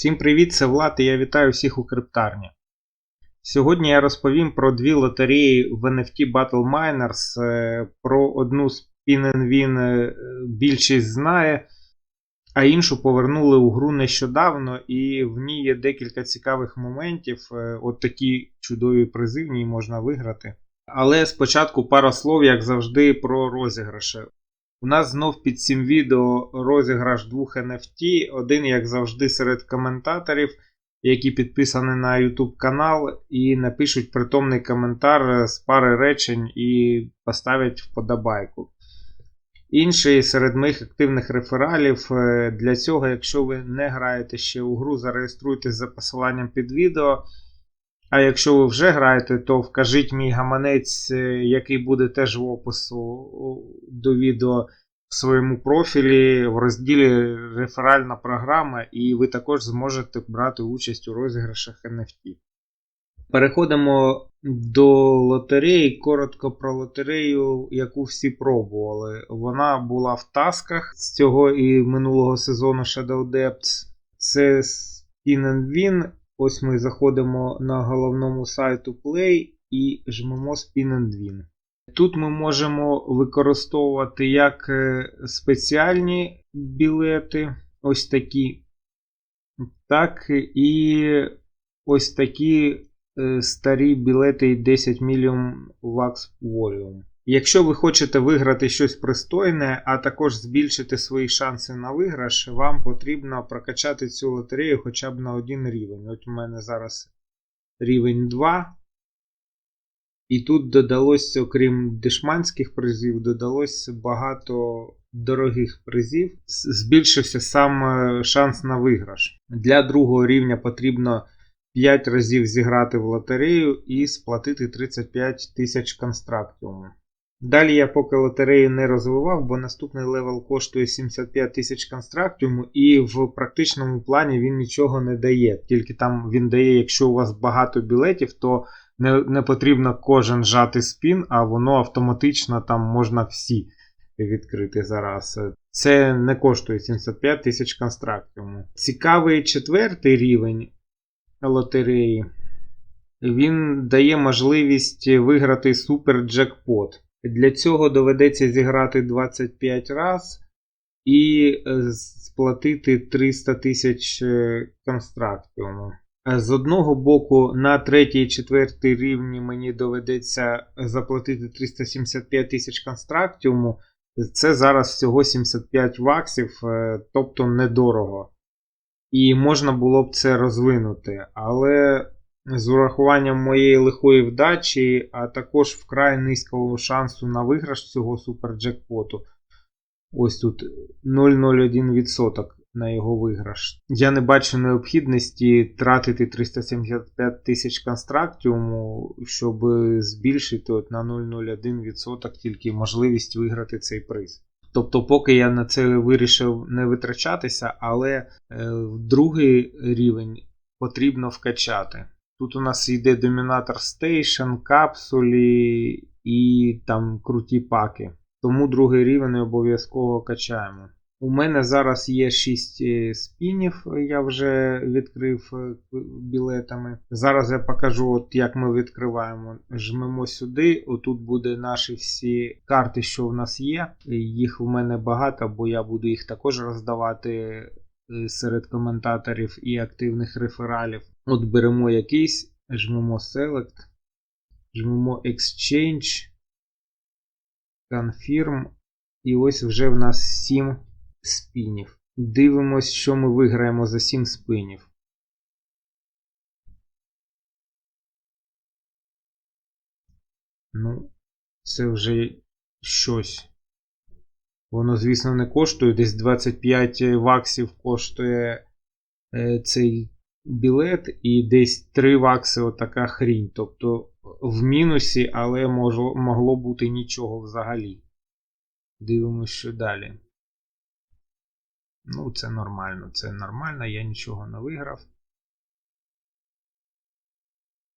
Всім привіт, це Влад і я вітаю всіх у криптарні. Сьогодні я розповім про дві лотереї в NFT Battle Miners. Е, Про одну Spin Win е, більшість знає, а іншу повернули у гру нещодавно, і в ній є декілька цікавих моментів. Е, От такі чудові призи в ній можна виграти. Але спочатку пара слов, як завжди, про розіграші. У нас знов під цим відео розіграш двох NFT. Один, як завжди, серед коментаторів, які підписані на YouTube канал, і напишуть притомний коментар з пари речень і поставлять вподобайку. Інший серед моїх активних рефералів. Е, Для цього, якщо ви не граєте ще у гру, зареєструйтесь за посиланням під відео. А якщо ви вже граєте, то вкажіть мій гаманець, е, який буде теж в опису до відео в своєму профілі в розділі Реферальна програма, і ви також зможете брати участь у розіграшах NFT. Переходимо до лотереї. Коротко про лотерею, яку всі пробували. Вона була в тасках з цього і минулого сезону Shadow Depths. Це Spin and Win. Ось ми заходимо на головному сайту Play і жмемо Spin and Win. Тут ми можемо використовувати як е, спеціальні білети, ось такі, так і ось такі е, старі білети 10 мільйон Lux Volume. Якщо ви хочете виграти щось пристойне, а також збільшити свої шанси на виграш, вам потрібно прокачати цю лотерею хоча б на один рівень. От у мене зараз рівень 2. І тут додалось, окрім дешманських призів, додалось багато дорогих призів. Збільшився сам е, шанс на виграш. Для другого рівня потрібно 5 разів зіграти в лотерею і сплатити 35 тисяч констрактіуму. Далі я поки лотерею не розвивав, бо наступний левел коштує 75 тисяч констрактіуму, і в практичному плані він нічого не дає. Тільки там він дає, якщо у вас багато білетів, то не не потрібно кожен жати спін, а воно автоматично там можна всі відкрити зараз. Це не коштує 75 тисяч констрактіуму. Цікавий четвертий рівень лотереї. Він дає можливість виграти супер джекпот. Для цього доведеться зіграти 25 раз і е, сплатити 300 тисяч е, констрактіуму. З одного боку, на третій і четвертий рівні мені доведеться заплатити 375 тисяч констрактіуму. Це зараз всього 75 ваксів, е, тобто недорого. І можна було б це розвинути. Але з урахуванням моєї лихої вдачі, а також вкрай низького шансу на виграш цього суперджекпоту. Ось тут 0,01% на його виграш. Я не бачу необхідності тратити 375 тисяч констрактіуму, щоб збільшити от на 0,01% тільки можливість виграти цей приз. Тобто, поки я на це вирішив не витрачатися, але е, другий рівень потрібно вкачати. Тут у нас йде домінатор Station, капсулі і там круті паки. Тому другий рівень обов'язково качаємо. У мене зараз є 6 е, спінів, я вже відкрив е, білетами. Зараз я покажу, от як ми відкриваємо. Жмемо сюди. Отут буде наші всі карти, що в нас є. Їх в мене багато, бо я буду їх також роздавати е, серед коментаторів і активних рефералів. От беремо якийсь, жмемо Select, жмемо Exchange, Confirm. І ось вже в нас 7 спінів. Дивимось, що ми виграємо за 7 спинів. Ну, це вже щось. Воно, звісно, не коштує. Десь 25 ваксів коштує е, цей білет, і десь 3 вакси отака хрінь. Тобто в мінусі, але могло, могло бути нічого взагалі. Дивимось, що далі. Ну, це нормально, це нормально, я нічого не виграв.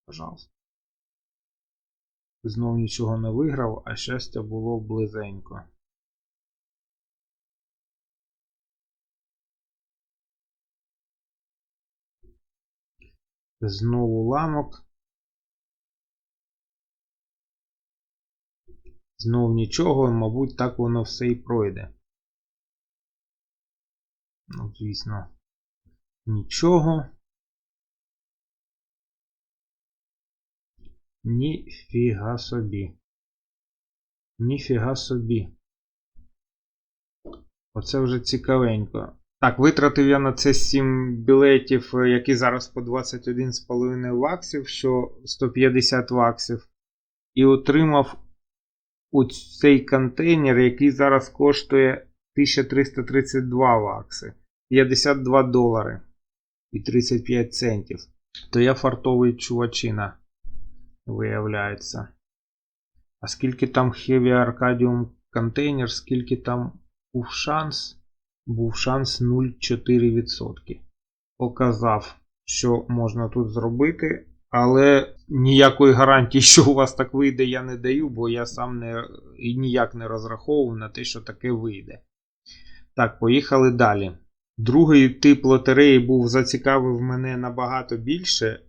Пожалуйста. Знов нічого не виграв, а щастя було близенько. Знову ламок. Знов нічого, мабуть, так воно все і пройде. Ну, звісно, нічого. Ніфіга собі. Ніфіга собі. Оце вже цікавенько. Так, витратив я на це 7 білетів, е, які зараз по 21,5 ваксів, що 150 ваксів. І отримав ось цей контейнер, який зараз коштує 1332 вакси. 52 долари і 35 центів. То я фартовий чувачина, виявляється. А скільки там Heavy Arcadium контейнер, скільки там був шанс? Був шанс 0,4%. Показав, що можна тут зробити. Але ніякої гарантії, що у вас так вийде, я не даю, бо я сам не, і ніяк не розраховував на те, що таке вийде. Так, поїхали далі. Другий тип лотереї був зацікавив мене набагато більше,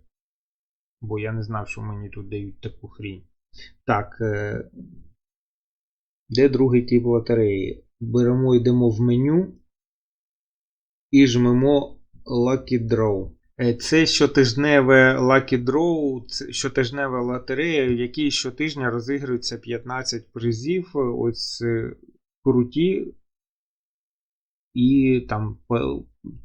бо я не знав, що мені тут дають таку хрінь. Так, е, де другий тип лотереї? Беремо, йдемо в меню і жмемо Lucky Draw. Е, Це щотижневе Lucky Draw, щотижнева лотерея, в якій щотижня розігрується 15 призів. Ось е, круті і там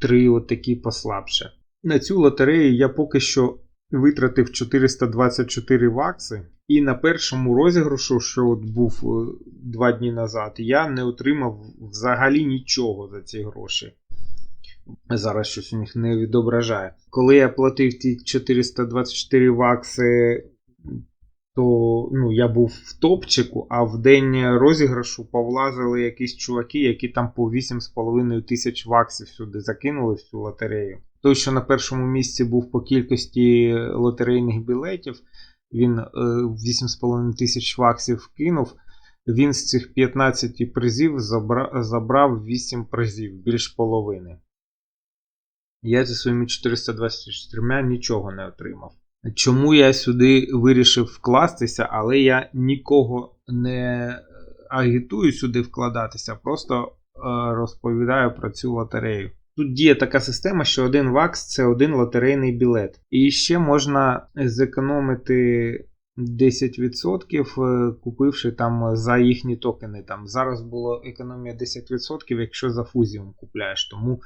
три от такі послабше. На цю лотерею я поки що витратив 424 вакси. І на першому розіграшу, що от був е, два дні назад, я не отримав взагалі нічого за ці гроші. Зараз щось у них не відображає. Коли я платив ті 424 вакси, то ну, я був в топчику, а в день розіграшу повлазили якісь чуваки, які там по 8,5 тисяч ваксів сюди закинули в цю лотерею. Той, що на першому місці був по кількості лотерейних білетів, він е, 8,5 тисяч ваксів кинув. Він з цих 15 призів забра- забрав 8 призів, більш половини. Я зі своїми 424 нічого не отримав. Чому я сюди вирішив вкластися, але я нікого не агітую сюди вкладатися, просто е, розповідаю про цю лотерею. Тут діє така система, що один вакс це один лотерейний білет. І ще можна зекономити 10%, е, купивши там за їхні токени. Там Зараз було економія 10%, якщо за фузіум купляєш. Тому е,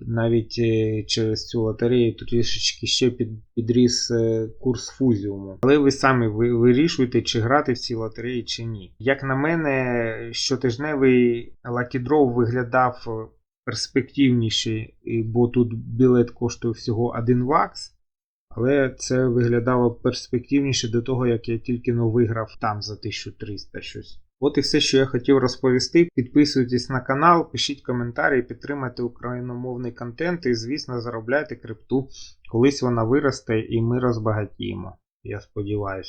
навіть е, через цю лотерею трішечки ще під, підріс е, курс фузіуму. Але ви самі вирішуєте, чи грати в ці лотереї, чи ні. Як на мене, щотижневий Draw виглядав е, перспективніше, бо тут білет коштує всього 1 вакс. Але це виглядало перспективніше до того, як я тільки но виграв там за 1300 щось. От і все, що я хотів розповісти. Підписуйтесь на канал, пишіть коментарі, підтримайте україномовний контент і, звісно, заробляйте крипту. Колись вона виросте і ми розбагатіємо. Я сподіваюся.